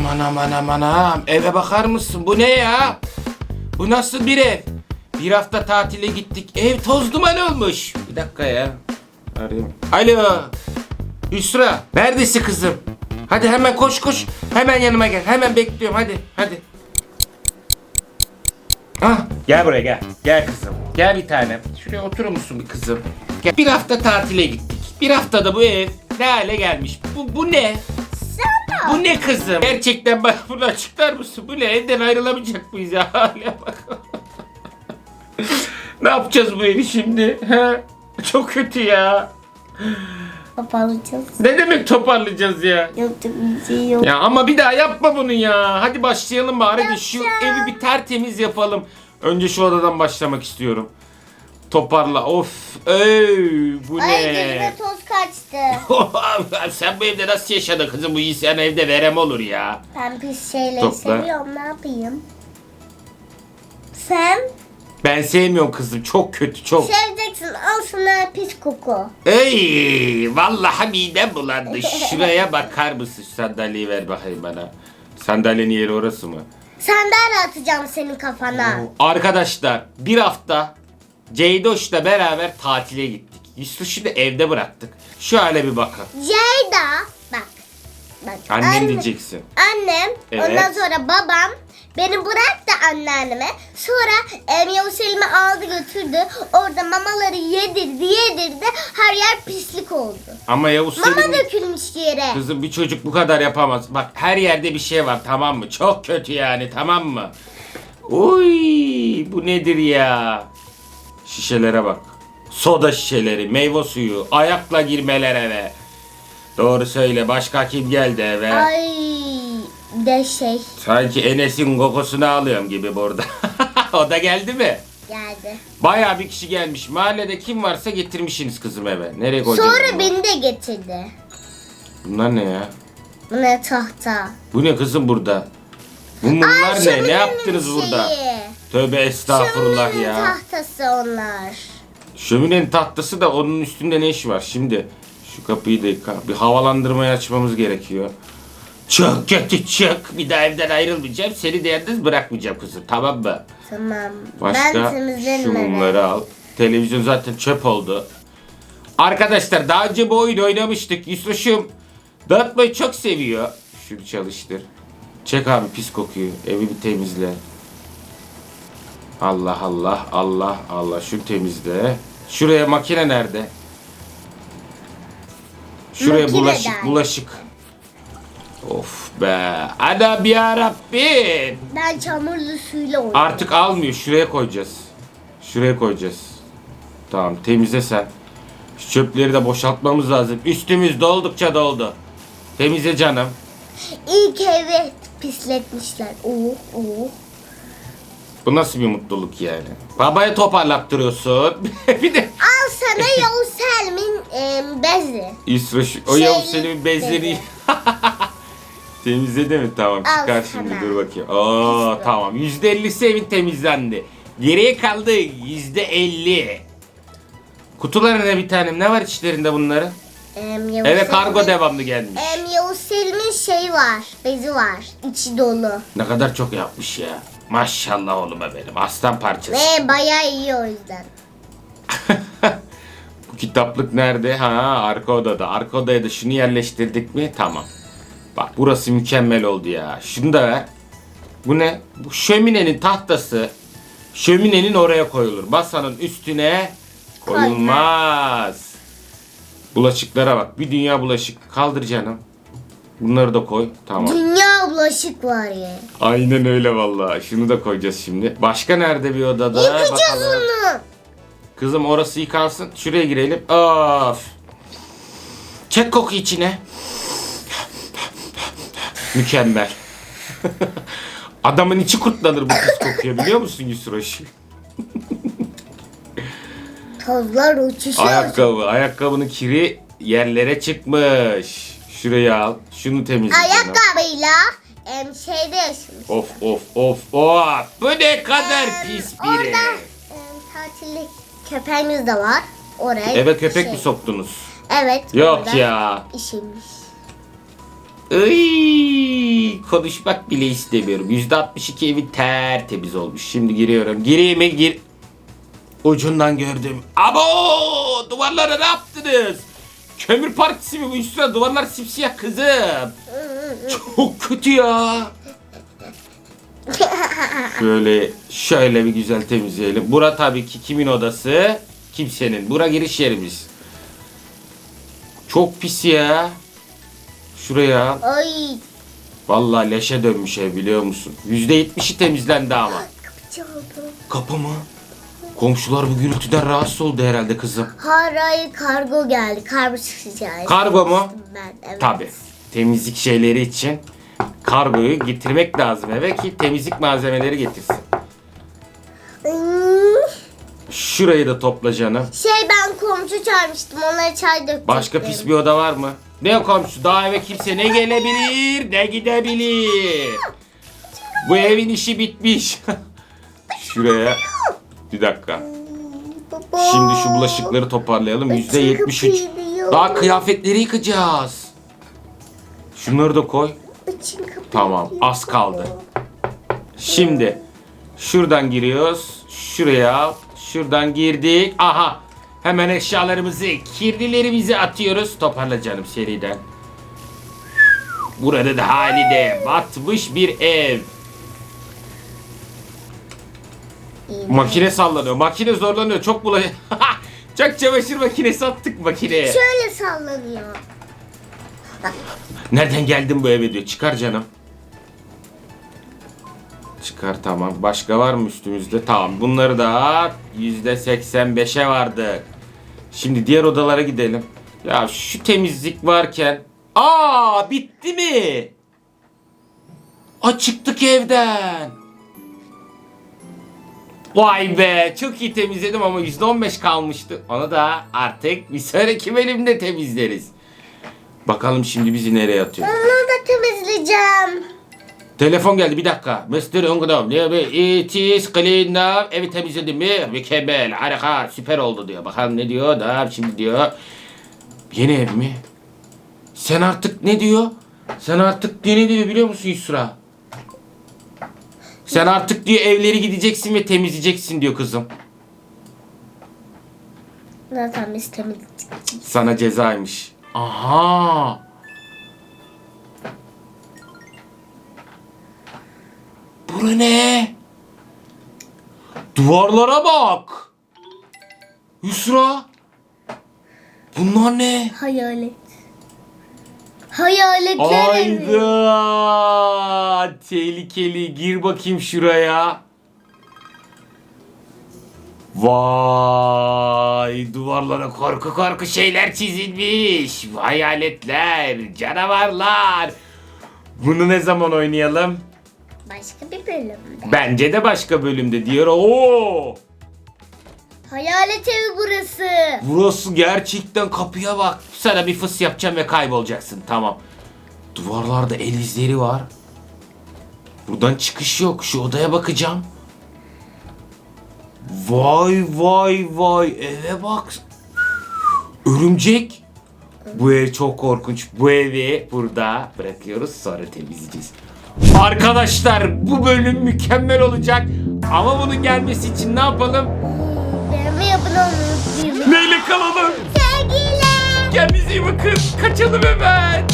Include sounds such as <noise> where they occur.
Aman aman aman aman. Eve bakar mısın? Bu ne ya? Bu nasıl bir ev? Bir hafta tatile gittik. Ev toz duman olmuş. Bir dakika ya. Arayayım. Alo. Hüsra. Neredesin kızım? Hadi hemen koş koş. Hemen yanıma gel. Hemen bekliyorum. Hadi. Hadi. Ah, gel buraya gel. Gel kızım. Gel bir tanem. Şuraya oturur musun bir kızım? Gel. Bir hafta tatile gittik. Bir haftada bu ev ne hale gelmiş? Bu, bu ne? Bu ne kızım? Gerçekten bana bunu açıklar mısın? Bu ne? Evden ayrılamayacak mıyız ya? <laughs> Hale bak. ne yapacağız bu evi şimdi? He? Çok kötü ya. Kapalayacağız. Ne demek toparlayacağız ya? Yapacak bir şey yok. Ya ama bir daha yapma bunu ya. Hadi başlayalım bari de şu Yapacağım. evi bir tertemiz yapalım. Önce şu odadan başlamak istiyorum. Toparla. Of. Ey, bu Ay ne? gözüme toz kaçtı. <laughs> Sen bu evde nasıl yaşadın kızım? Bu insan evde verem olur ya. Ben pis şeyleri Topla. seviyorum. Ne yapayım? Sen Ben sevmiyorum kızım. Çok kötü çok. seveceksin. Al sana pis koku. Ey vallahi midem bulandı. <laughs> Şuraya bakar mısın? Şu sandalyeyi ver bakayım bana. Sandalyenin yeri orası mı? Sandalye atacağım senin kafana. Arkadaşlar bir hafta Ceydoş'la beraber tatile gittik. Yusuf'u da evde bıraktık. Şu hale bir bakın. Ceyda bak. Bak. Annem anne- diyeceksin. Annem, Evet. ondan sonra babam beni bıraktı anneanneme. Sonra em, Yavuz aldı götürdü. Orada mamaları yedirdi yedirdi. Her yer pislik oldu. Ama Yavuz Mama Selim... dökülmüş yere. Kızım bir çocuk bu kadar yapamaz. Bak her yerde bir şey var tamam mı? Çok kötü yani tamam mı? Uy bu nedir ya? Şişelere bak. Soda şişeleri, meyve suyu, ayakla girmeler eve. Doğru söyle başka kim geldi eve? Ay de şey Sanki Enes'in kokusunu alıyorum gibi burada. <laughs> o da geldi mi? geldi. Bayağı bir kişi gelmiş. Mahallede kim varsa getirmişsiniz kızım eve. Nereye koyacağız Sonra beni de getirdi. Bunlar ne ya? Bu ne tahta. Bu ne kızım burada? Bu bunlar Aa, ne? Ne yaptınız burada? şeyi. Tövbe estağfurullah Şöminenin ya. tahtası onlar. Şöminenin tahtası da onun üstünde ne işi var? Şimdi şu kapıyı da yıka- bir havalandırmayı açmamız gerekiyor. Çık kötü çık. Bir daha evden ayrılmayacağım. Seni de yalnız bırakmayacağım kızım. Tamam mı? Tamam. Başka ben temizlerim şu eve. mumları al. Televizyon zaten çöp oldu. Arkadaşlar daha önce bu oyunu oynamıştık. Yusuf'um dağıtmayı çok seviyor. Şunu çalıştır. Çek abi pis kokuyor. Evi bir temizle. Allah Allah Allah Allah. Şunu temizle. Şuraya makine nerede? Şuraya Makine bulaşık bulaşık. Of be. Anam ya Rabbim. Ben çamurlu suyla oynuyorum. Artık almıyor. Şuraya koyacağız. Şuraya koyacağız. Tamam temizle sen. Şu çöpleri de boşaltmamız lazım. Üstümüz doldukça doldu. Temizle canım. İlk evi pisletmişler. Oh oh. Bu nasıl bir mutluluk yani? Babaya toparlattırıyorsun. <laughs> bir de Al sana Yavuz Selim'in e, bezi. Şu- o Şey, Yavuz Selim'in bezleri. <laughs> Temizledi mi? Tamam Al çıkar sana. şimdi dur bakayım. Pis tamam. %50'si evin temizlendi. Geriye kaldı %50. Kutuları ne bir tanem? Ne var içlerinde bunların? Em, Yavuz Eve kargo Selim'in- devamlı gelmiş. Em, Yavuz Selim'in şey var. Bezi var. İçi dolu. Ne kadar çok yapmış ya. Maşallah oğluma benim. Aslan parçası. Ve bayağı iyi o yüzden. <laughs> Bu kitaplık nerede? Ha arka odada. Arka odaya da şunu yerleştirdik mi? Tamam. Bak burası mükemmel oldu ya. Şunu da ver. Bu ne? Bu şöminenin tahtası. Şöminenin oraya koyulur. Masanın üstüne koyulmaz. Bulaşıklara bak. Bir dünya bulaşık. Kaldır canım. Bunları da koy. Tamam. Dünya bulaşık var ya. Aynen öyle vallahi. Şunu da koyacağız şimdi. Başka nerede bir odada? Yıkacağız Bakalım. onu. Kızım orası yıkansın. Şuraya girelim. Of. Çek koku içine. Mükemmel. <laughs> Adamın içi kurtlanır bu pis kokuya biliyor musun Yusroş? Tozlar uçuşuyor. Ayakkabı. Ayakkabının kiri yerlere çıkmış. Şuraya al. Şunu temizle. canım. Ayakkabıyla em, şeyde yaşamış. Of of of of. Bu ne kadar Em, pis biri. Orada em, tatillik köpeğimiz de var. Oraya Eve köpek şey- mi soktunuz? Evet. Yok orada ya. İşemiş. Iy, konuşmak bile istemiyorum. %62 evi tertemiz olmuş. Şimdi giriyorum. Gireyim mi? Gir. Ucundan gördüm. Abo! Duvarlara ne yaptınız? Kömür partisi mi bu üstüne duvarlar simsiyah kızım. Çok kötü ya. Şöyle şöyle bir güzel temizleyelim. Bura tabii ki kimin odası? Kimsenin. Bura giriş yerimiz. Çok pis ya. Şuraya. Ay. Vallahi leşe dönmüş ev biliyor musun? %70'i temizlendi ama. Kapı çaldı. Kapı mı? Komşular bu gürültüden rahatsız oldu herhalde kızım. Hayır kargo geldi. Kargo çıkacak. Kargo mu? Ben, evet. Tabi. Temizlik şeyleri için kargoyu getirmek lazım eve ki temizlik malzemeleri getirsin. Hmm, Şurayı da topla canım. Şey ben komşu çağırmıştım. Onlara çay döktüm. Başka pis bir oda var mı? Ne komşu? Daha eve kimse ne gelebilir ne gidebilir. Bu evin işi bitmiş. <laughs> Şuraya. Bir dakika. Şimdi şu bulaşıkları toparlayalım. Yüzde yetmiş üç. Daha kıyafetleri yıkacağız. Şunları da koy. Tamam az kaldı. Şimdi şuradan giriyoruz. Şuraya şuradan girdik. Aha hemen eşyalarımızı kirlilerimizi atıyoruz. Toparla canım seriden. Burada da halide batmış bir ev. Makine sallanıyor. Makine zorlanıyor. Çok bula... <laughs> Çok çamaşır makinesi attık makineye. Şöyle sallanıyor. Nereden geldin bu eve diyor. Çıkar canım. Çıkar tamam. Başka var mı üstümüzde? Tamam. Bunları da yüzde 85'e vardı. Şimdi diğer odalara gidelim. Ya şu temizlik varken. Aa bitti mi? Aa çıktık evden. Vay be çok iyi temizledim ama %15 kalmıştı. Onu da artık bir sonraki bölümde temizleriz. Bakalım şimdi bizi nereye atıyor. Onu da temizleyeceğim. Telefon geldi bir dakika. Mr. Ungdom diyor it is clean now. Evi temizledim mi? Mükemmel, harika, süper oldu diyor. Bakalım ne diyor da şimdi diyor. Yeni ev mi? Sen artık ne diyor? Sen artık ne diyor biliyor musun Yusra? Sen artık diyor evleri gideceksin ve temizleyeceksin diyor kızım. Zaten biz temizledik. Sana cezaymış. Aha. Bu ne? Duvarlara bak. Yusra. Bunlar ne? Hayalet. Hayaletler evi. Ayda. Tehlikeli. Gir bakayım şuraya. Vay duvarlara korku korku şeyler çizilmiş. Hayaletler, canavarlar. Bunu ne zaman oynayalım? Başka bir bölümde. Bence de başka bölümde diyor. Oo! Hayalet evi burası. Burası gerçekten kapıya bak. Sana bir fıs yapacağım ve kaybolacaksın. Tamam. Duvarlarda el izleri var. Buradan çıkış yok. Şu odaya bakacağım. Vay vay vay eve bak. Örümcek. Bu ev çok korkunç. Bu evi burada bırakıyoruz sonra temizleyeceğiz. Arkadaşlar bu bölüm mükemmel olacak. Ama bunun gelmesi için ne yapalım? Beğenme yapın olmayı unutmayın. Neyle kalalım? Sevgiyle. Kendinize iyi bakın. Kaçalım hemen.